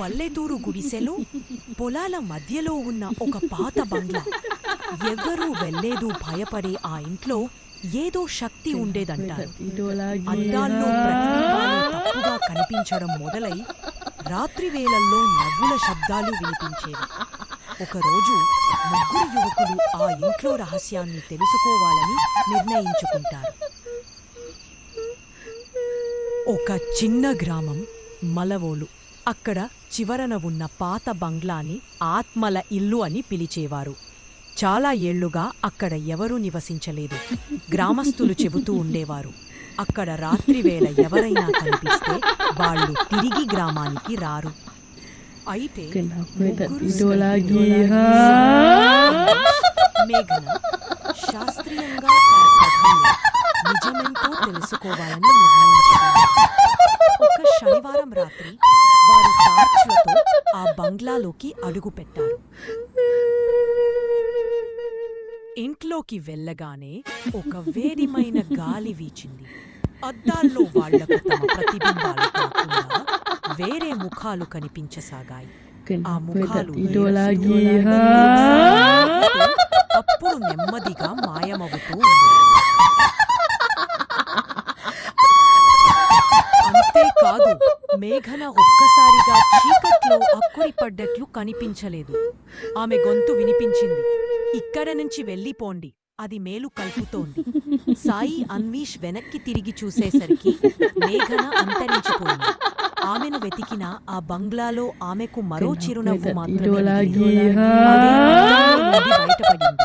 పల్లెటూరు గుడిసెలో పొలాల మధ్యలో ఉన్న ఒక పాత బంగ్లా. ఎవ్వరూ వెళ్ళేదు భయపడే ఆ ఇంట్లో ఏదో శక్తి ఉండేదంటారు. అద్దాల్లో తప్పుగా కనిపించడం మొదలై రాత్రి వేళల్లో నవ్వుల శబ్దాలు వినిపించేవి. ఒకరోజు ముగ్గురు యువకులు ఆ ఇంట్లో రహస్యాన్ని తెలుసుకోవాలని నిర్ణయించుకుంటారు. ఒక చిన్న గ్రామం మలవోలు. అక్కడ చివరన ఉన్న పాత బంగ్లాని ఆత్మల ఇల్లు అని పిలిచేవారు. చాలా ఏళ్ళుగా అక్కడ ఎవరూ నివసించలేదు. గ్రామస్తులు చెబుతూ ఉండేవారు. అక్కడ రాత్రివేళ ఎవరైనా కనిపిస్తే వాళ్ళు తిరిగి గ్రామానికి రారు. అయితే? మేఘన శాస్త్రీయంగా నిజమెంతో తెలుసుకోవాలని ఒక శనివారం రాత్రి వారు టార్చ్లతో ఆ బంగ్లాలోకి అడుగుపెట్టారు ఇంట్లోకి వెళ్ళగానే ఒక వేడిమైన గాలి వీచింది అద్దాల్లో వాళ్ళకు తమ ప్రతిబింబాలు కాకుండా వేరే ముఖాలు కనిపించసాగాయి ఆ ముఖాలు అప్పుడు నెమ్మదిగా మాయమవుతూ ఉండేవి అంతేకాదు మేఘన ఒక్కసారిగా చీకట్లో అక్కురిపడ్డట్లు కనిపించలేదు. ఆమె గొంతు వినిపించింది. ఇక్కడ నుంచి వెళ్ళిపోండి. అది మేలు కలుపుతోంది. సాయి అన్వీష్ వెనక్కి తిరిగి చూసేసరికి మేఘన అంతరించిపోయింది. ఆమెను వెతికిన ఆ బంగ్లాలో ఆమెకు మరో చిరునవ్వు మాత్రమే బయటపడింది.